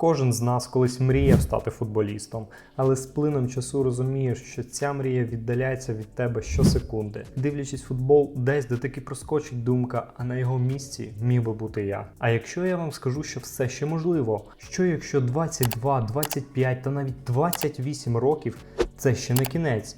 Кожен з нас колись мріяв стати футболістом, але з плином часу розумієш, що ця мрія віддаляється від тебе щосекунди. Дивлячись футбол, десь де таки проскочить думка, а на його місці міг би бути я. А якщо я вам скажу, що все ще можливо, що якщо 22, 25 та навіть 28 років це ще не кінець.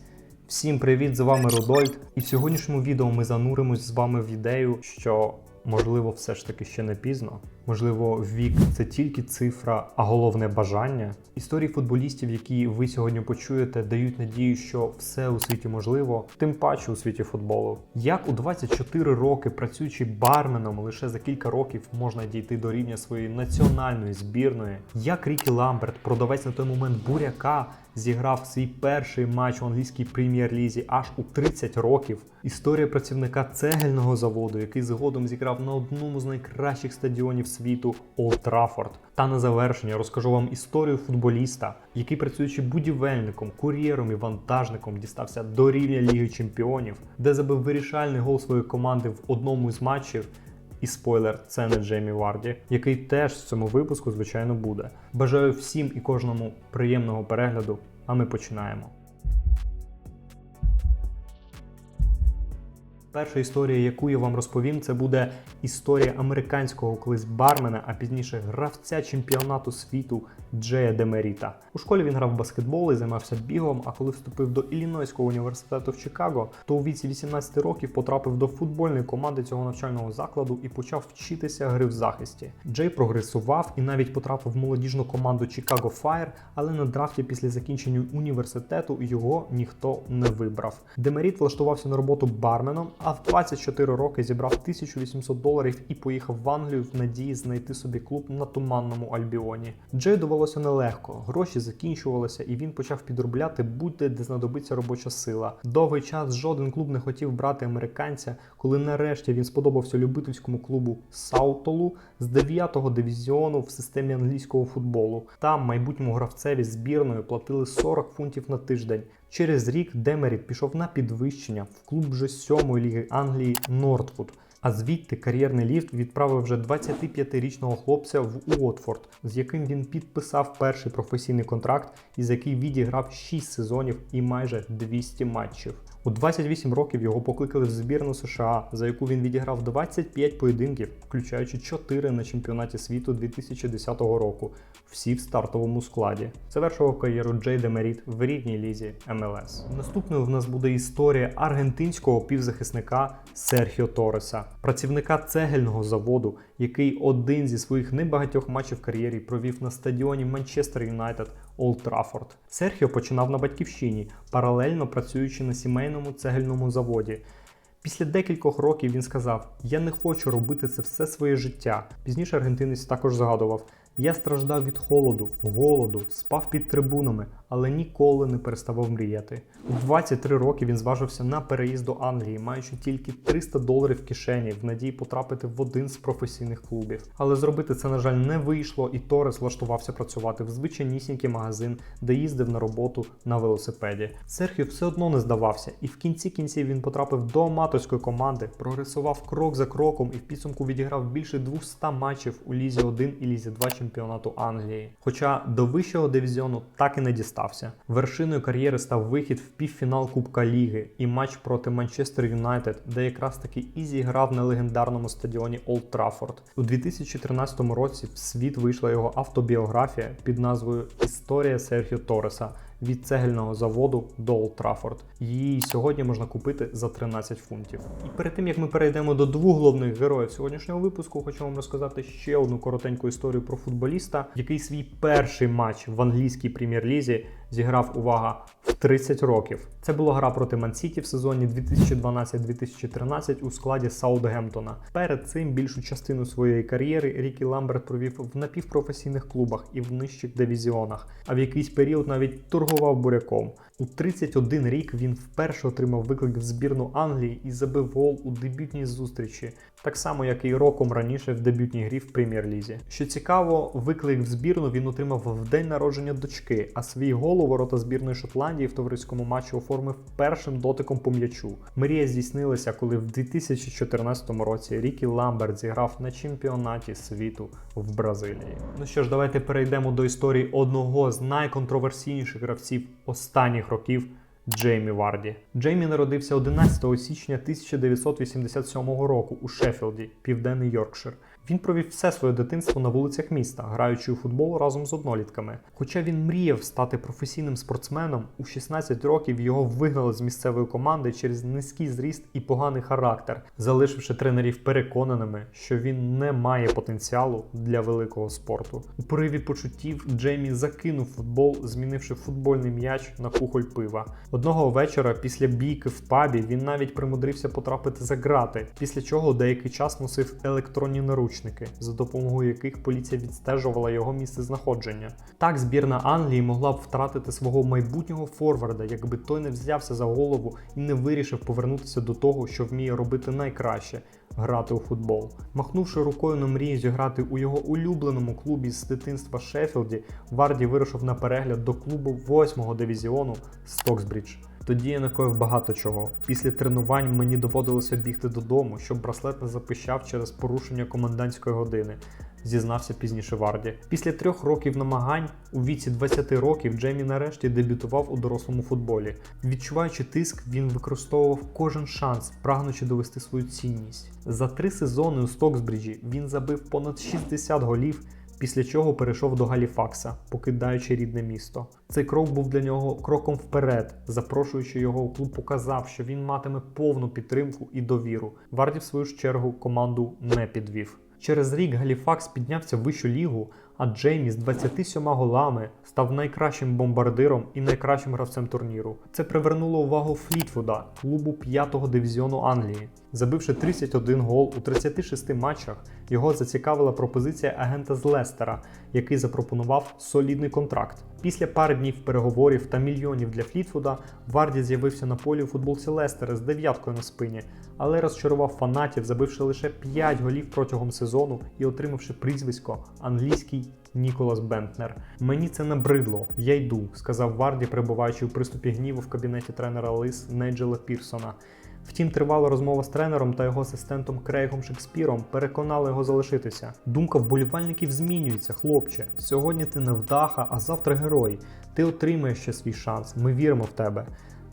Всім привіт! З вами Рудольд. І в сьогоднішньому відео ми зануримось з вами в ідею, що можливо все ж таки ще не пізно. Можливо, вік це тільки цифра, а головне бажання. Історії футболістів, які ви сьогодні почуєте, дають надію, що все у світі можливо, тим паче у світі футболу. Як у 24 роки, працюючи барменом, лише за кілька років можна дійти до рівня своєї національної збірної. Як Рікі Ламберт, продавець на той момент буряка, зіграв свій перший матч у англійській прем'єр-лізі аж у 30 років. Історія працівника цегельного заводу, який згодом зіграв на одному з найкращих стадіонів світу Олд Траффорд. Та на завершення розкажу вам історію футболіста, який, працюючи будівельником, кур'єром і вантажником, дістався до рівня Ліги Чемпіонів, де забив вирішальний гол своєї команди в одному з матчів. І спойлер, це не Джеймі Варді, який теж в цьому випуску, звичайно, буде. Бажаю всім і кожному приємного перегляду, а ми починаємо. Перша історія, яку я вам розповім, це буде історія американського колись бармена, а пізніше гравця чемпіонату світу Джея Демеріта. У школі він грав баскетбол і займався бігом. А коли вступив до Іллінойського університету в Чикаго, то у віці 18 років потрапив до футбольної команди цього навчального закладу і почав вчитися гри в захисті. Джей прогресував і навіть потрапив в молодіжну команду Chicago Fire, але на драфті після закінчення університету його ніхто не вибрав. Демеріт влаштувався на роботу барменом, а в 24 роки зібрав 1800 доларів і поїхав в Англію в надії знайти собі клуб на туманному Альбіоні. Джей довелося нелегко, гроші закінчувалися, і він почав підробляти будь-де, де знадобиться робоча сила. Довгий час жоден клуб не хотів брати американця, коли нарешті він сподобався любительському клубу Саутолу з 9-го дивізіону в системі англійського футболу. Там майбутньому гравцеві збірної платили 40 фунтів на тиждень. Через рік Демері пішов на підвищення в клуб вже сьомої ліги Англії Нортвуд. А звідти кар'єрний ліфт відправив вже 25-річного хлопця в Уотфорд, з яким він підписав перший професійний контракт, і за який відіграв 6 сезонів і майже 200 матчів. У 28 років його покликали в збірну США, за яку він відіграв 25 поєдинків, включаючи 4 на чемпіонаті світу 2010 року, всі в стартовому складі. Завершував кар'єру Джей Демеріт в рідній лізі МЛС. Наступною в нас буде історія аргентинського півзахисника Серхіо Тореса, працівника цегельного заводу, який один зі своїх небагатьох матчів кар'єрі провів на стадіоні Манчестер Юнайтед Олд Траффорд. Серхіо починав на батьківщині, паралельно працюючи на сімейному цегельному заводі. Після декількох років він сказав: Я не хочу робити це все своє життя. Пізніше аргентинець також згадував: Я страждав від холоду, голоду, спав під трибунами, але ніколи не переставав мріяти. У 23 роки він зважився на переїзд до Англії, маючи тільки 300 доларів в кишені в надії потрапити в один з професійних клубів. Але зробити це, на жаль, не вийшло, і Торес влаштувався працювати в звичайнісінький магазин, де їздив на роботу на велосипеді. Серхіо все одно не здавався, і в кінці кінців він потрапив до аматорської команди, прогресував крок за кроком і в підсумку відіграв більше 200 матчів у Лізі 1 і Лізі 2 чемпіонату Англії. Хоча до вищого дивізіону так і не дістався. Вершиною кар'єри став вихід в півфінал Кубка Ліги і матч проти Манчестер Юнайтед, де якраз таки і зіграв на легендарному стадіоні Олд Траффорд. У 2013 році в світ вийшла його автобіографія під назвою Історія Серхіо Тореса. Від цегельного заводу до Траффорд. Її сьогодні можна купити за 13 фунтів. І перед тим як ми перейдемо до двох головних героїв сьогоднішнього випуску, хочу вам розказати ще одну коротеньку історію про футболіста, який свій перший матч в англійській прем'єр-лізі зіграв увага в 30 років. Це була гра проти Мансіті в сезоні 2012-2013 у складі Саутгемптона. Перед цим більшу частину своєї кар'єри Рікі Ламберт провів в напівпрофесійних клубах і в нижчих дивізіонах, а в якийсь період навіть торгував буряком. У 31 рік він вперше отримав виклик в збірну Англії і забив гол у дебютній зустрічі так само як і роком раніше в дебютній грі в прем'єр-лізі. Що цікаво, виклик в збірну він отримав в день народження дочки, а свій гол у ворота збірної Шотландії в товариському матчі оформив першим дотиком по м'ячу. Мрія здійснилася, коли в 2014 році Рікі Ламберт зіграв на чемпіонаті світу в Бразилії. Ну що ж, давайте перейдемо до історії одного з найконтроверсійніших гравців останніх років. Джеймі Варді. Джеймі народився 11 січня 1987 року у Шеффілді, Південний Йоркшир. Він провів все своє дитинство на вулицях міста, граючи у футбол разом з однолітками. Хоча він мріяв стати професійним спортсменом, у 16 років його вигнали з місцевої команди через низький зріст і поганий характер, залишивши тренерів переконаними, що він не має потенціалу для великого спорту. У пориві почуттів Джеймі закинув футбол, змінивши футбольний м'яч на кухоль пива. Одного вечора після бійки в пабі він навіть примудрився потрапити за грати, після чого деякий час носив електронні наручники, за допомогою яких поліція відстежувала його місце знаходження. Так збірна Англії могла б втратити свого майбутнього форварда, якби той не взявся за голову і не вирішив повернутися до того, що вміє робити найкраще. Грати у футбол, махнувши рукою на мрію зіграти у його улюбленому клубі з дитинства Шеффілді, Варді вирушив на перегляд до клубу 8-го дивізіону Стоксбрідж. Тоді я накоїв багато чого. Після тренувань мені доводилося бігти додому, щоб браслет не запищав через порушення комендантської години. Зізнався пізніше Варді. Після трьох років намагань у віці 20 років Джеймі нарешті дебютував у дорослому футболі. Відчуваючи тиск, він використовував кожен шанс, прагнучи довести свою цінність. За три сезони у Стоксбриджі він забив понад 60 голів після чого перейшов до Галіфакса, покидаючи рідне місто. Цей крок був для нього кроком вперед, запрошуючи його у клуб, показав, що він матиме повну підтримку і довіру. Варді, в свою чергу, команду не підвів. Через рік Галіфакс піднявся в вищу лігу, а Джеймі з 27 голами став найкращим бомбардиром і найкращим гравцем турніру. Це привернуло увагу Флітвуда, клубу 5-го дивізіону Англії. Забивши 31 гол у 36 матчах, його зацікавила пропозиція агента з Лестера, який запропонував солідний контракт. Після пари днів переговорів та мільйонів для Флітвуда Варді з'явився на полі у футболці Лестера з дев'яткою на спині, але розчарував фанатів, забивши лише 5 голів протягом сезону і отримавши прізвисько англійський Ніколас Бентнер. Мені це набридло, я йду, сказав Варді, перебуваючи у приступі гніву в кабінеті тренера Лис Неджела Пірсона. Втім, тривала розмова з тренером та його асистентом Крейгом Шекспіром переконала його залишитися. Думка вболівальників змінюється, хлопче. Сьогодні ти не вдаха, а завтра герой. Ти отримаєш ще свій шанс. Ми віримо в тебе.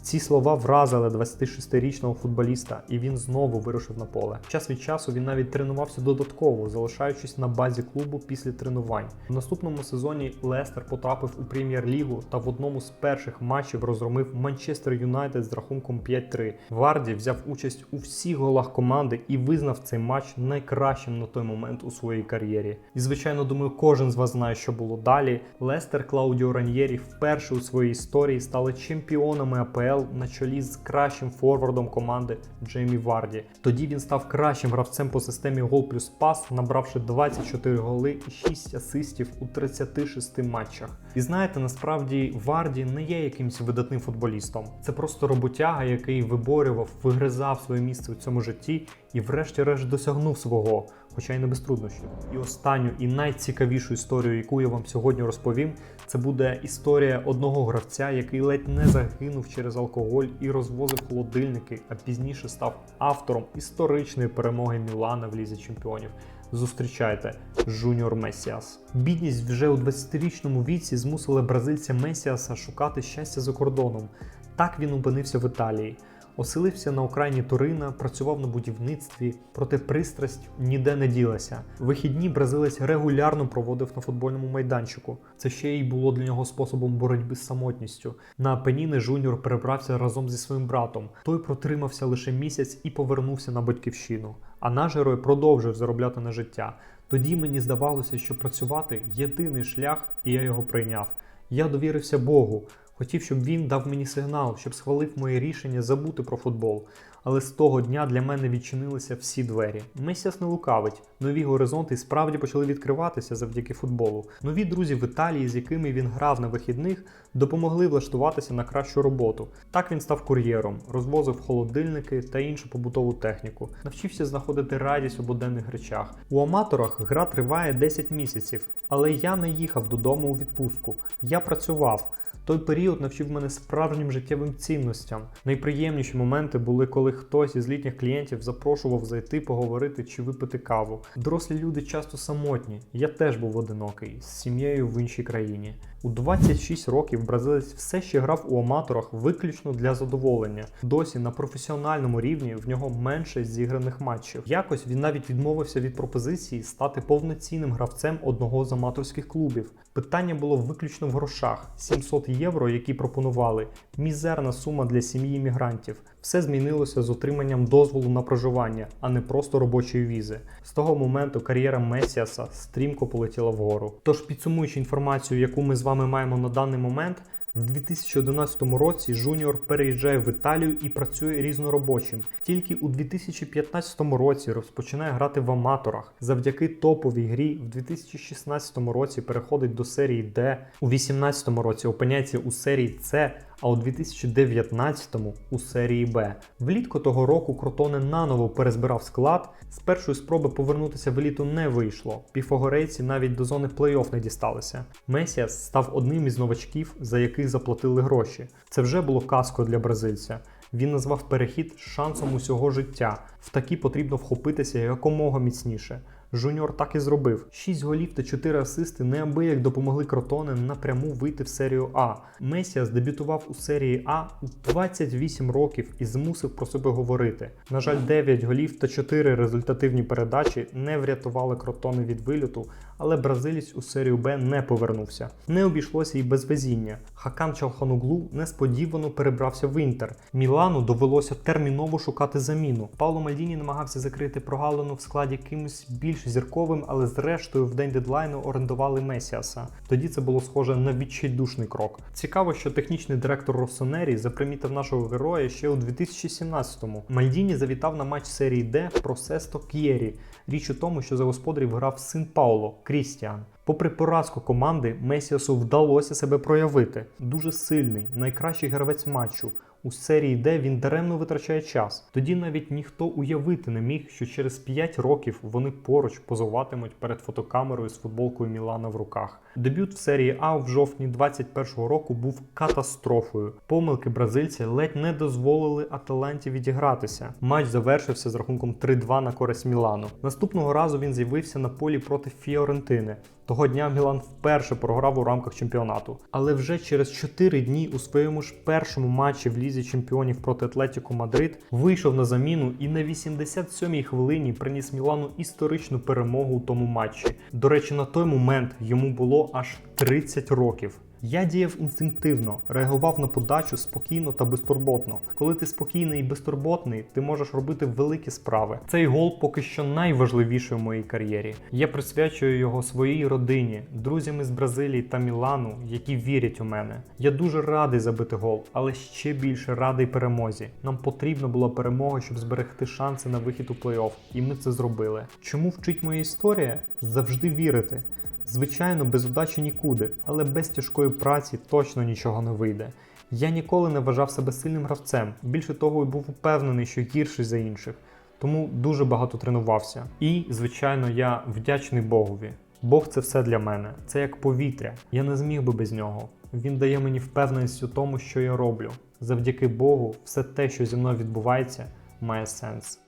Ці слова вразили 26-річного футболіста, і він знову вирушив на поле. Час від часу він навіть тренувався додатково, залишаючись на базі клубу після тренувань. У наступному сезоні Лестер потрапив у прем'єр-лігу та в одному з перших матчів розгромив Манчестер Юнайтед з рахунком 5-3. Варді взяв участь у всіх голах команди і визнав цей матч найкращим на той момент у своїй кар'єрі. І звичайно, думаю, кожен з вас знає, що було далі. Лестер Клаудіо Раньєрі вперше у своїй історії стали чемпіонами АПЛ на чолі з кращим форвардом команди Джеймі Варді. Тоді він став кращим гравцем по системі гол плюс пас, набравши 24 голи і 6 асистів у 36 матчах. І знаєте, насправді Варді не є якимось видатним футболістом. Це просто роботяга, який виборював, вигризав своє місце у цьому житті і, врешті-решт, досягнув свого. Хоча й не без труднощів. І останню і найцікавішу історію, яку я вам сьогодні розповім, це буде історія одного гравця, який ледь не загинув через алкоголь і розвозив холодильники, а пізніше став автором історичної перемоги Мілана в лізі чемпіонів. Зустрічайте Жуніор Месіас. Бідність вже у 20-річному віці змусила бразильця Месіаса шукати щастя за кордоном. Так він опинився в Італії. Оселився на окраїні Турина, працював на будівництві, проте пристрасть ніде не ділася. Вихідні бразилець регулярно проводив на футбольному майданчику. Це ще й було для нього способом боротьби з самотністю. На Апеніни Жуніор перебрався разом зі своїм братом. Той протримався лише місяць і повернувся на батьківщину. А наш герой продовжив заробляти на життя. Тоді мені здавалося, що працювати єдиний шлях, і я його прийняв. Я довірився Богу. Хотів, щоб він дав мені сигнал, щоб схвалив моє рішення забути про футбол. Але з того дня для мене відчинилися всі двері. Месіас не лукавить. Нові горизонти справді почали відкриватися завдяки футболу. Нові друзі в Італії, з якими він грав на вихідних, допомогли влаштуватися на кращу роботу. Так він став кур'єром, розвозив холодильники та іншу побутову техніку, навчився знаходити радість у буденних речах. У аматорах гра триває 10 місяців, але я не їхав додому у відпустку. Я працював. Той період навчив мене справжнім життєвим цінностям. Найприємніші моменти були, коли хтось із літніх клієнтів запрошував зайти поговорити чи випити каву. Дорослі люди часто самотні. Я теж був одинокий з сім'єю в іншій країні. У 26 років бразилець все ще грав у аматорах виключно для задоволення. Досі на професіональному рівні в нього менше зіграних матчів. Якось він навіть відмовився від пропозиції стати повноцінним гравцем одного з аматорських клубів. Питання було виключно в грошах: 700 євро, які пропонували, мізерна сума для сім'ї мігрантів. Все змінилося з отриманням дозволу на проживання, а не просто робочої візи. З того моменту кар'єра Месіаса стрімко полетіла вгору. Тож, підсумуючи інформацію, яку ми з вами маємо на даний момент. В 2011 році Жуніор переїжджає в Італію і працює різноробочим. Тільки у 2015 році розпочинає грати в аматорах. Завдяки топовій грі в 2016 році переходить до серії Д, у 2018 році опиняється у серії С, а у 2019-му у серії Б. Влітку того року Кротоне наново перезбирав склад. З першої спроби повернутися в еліту не вийшло. Піфогорейці навіть до зони плей-офф не дісталися. Месіас став одним із новачків, за яких заплатили гроші. Це вже було казкою для бразильця. Він назвав перехід шансом усього життя. В такі потрібно вхопитися якомога міцніше. Жуніор так і зробив. 6 голів та 4 асисти неабияк допомогли Кротоне напряму вийти в серію А. Месіас дебютував у серії А у 28 років і змусив про себе говорити. На жаль, 9 голів та 4 результативні передачі не врятували Кротони від вильоту, але бразилець у серію Б не повернувся. Не обійшлося і без везіння. Хакан Чалхануглу несподівано перебрався в Інтер. Мілану довелося терміново шукати заміну. Пауло Мальдіні намагався закрити прогалину в складі кимось більш зірковим, але зрештою в день дедлайну орендували Месіаса. Тоді це було схоже на відчайдушний крок. Цікаво, що технічний директор Росонері запримітив нашого героя ще у 2017-му. Мальдіні завітав на матч серії Д про Сесто К'єрі. Річ у тому, що за господарів грав син Пауло Крістіан. Попри поразку команди, Месіасу вдалося себе проявити. Дуже сильний, найкращий гравець матчу. У серії Д він даремно витрачає час. Тоді навіть ніхто уявити не міг, що через 5 років вони поруч позуватимуть перед фотокамерою з футболкою Мілана в руках. Дебют в серії А в жовтні 21-го року був катастрофою. Помилки бразильця ледь не дозволили Аталанті відігратися. Матч завершився з рахунком 3-2 на користь Мілану. Наступного разу він з'явився на полі проти Фіорентини. Того дня Мілан вперше програв у рамках чемпіонату. Але вже через 4 дні у своєму ж першому матчі в лізі чемпіонів проти Атлетіко Мадрид вийшов на заміну і на 87-й хвилині приніс Мілану історичну перемогу у тому матчі. До речі, на той момент йому було аж 30 років. Я діяв інстинктивно, реагував на подачу спокійно та безтурботно. Коли ти спокійний і безтурботний, ти можеш робити великі справи. Цей гол поки що найважливіший в моїй кар'єрі. Я присвячую його своїй родині, друзям із Бразилії та Мілану, які вірять у мене. Я дуже радий забити гол, але ще більше радий перемозі. Нам потрібна була перемога, щоб зберегти шанси на вихід у плей-офф, і ми це зробили. Чому вчить моя історія? Завжди вірити. Звичайно, без удачі нікуди, але без тяжкої праці точно нічого не вийде. Я ніколи не вважав себе сильним гравцем. Більше того, і був упевнений, що гірший за інших. Тому дуже багато тренувався. І, звичайно, я вдячний Богові. Бог це все для мене. Це як повітря. Я не зміг би без нього. Він дає мені впевненість у тому, що я роблю. Завдяки Богу, все те, що зі мною відбувається, має сенс.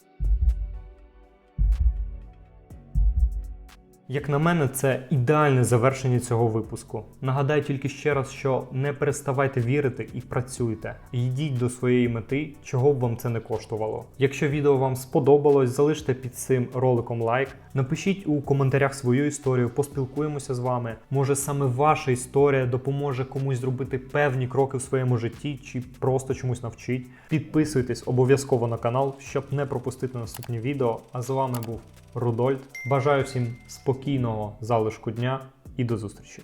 Як на мене, це ідеальне завершення цього випуску. Нагадаю тільки ще раз, що не переставайте вірити і працюйте. Йдіть до своєї мети, чого б вам це не коштувало. Якщо відео вам сподобалось, залиште під цим роликом лайк. Напишіть у коментарях свою історію, поспілкуємося з вами. Може саме ваша історія допоможе комусь зробити певні кроки в своєму житті чи просто чомусь навчить. Підписуйтесь обов'язково на канал, щоб не пропустити наступні відео. А з вами був Рудольд. Бажаю всім спокійного залишку дня і до зустрічі!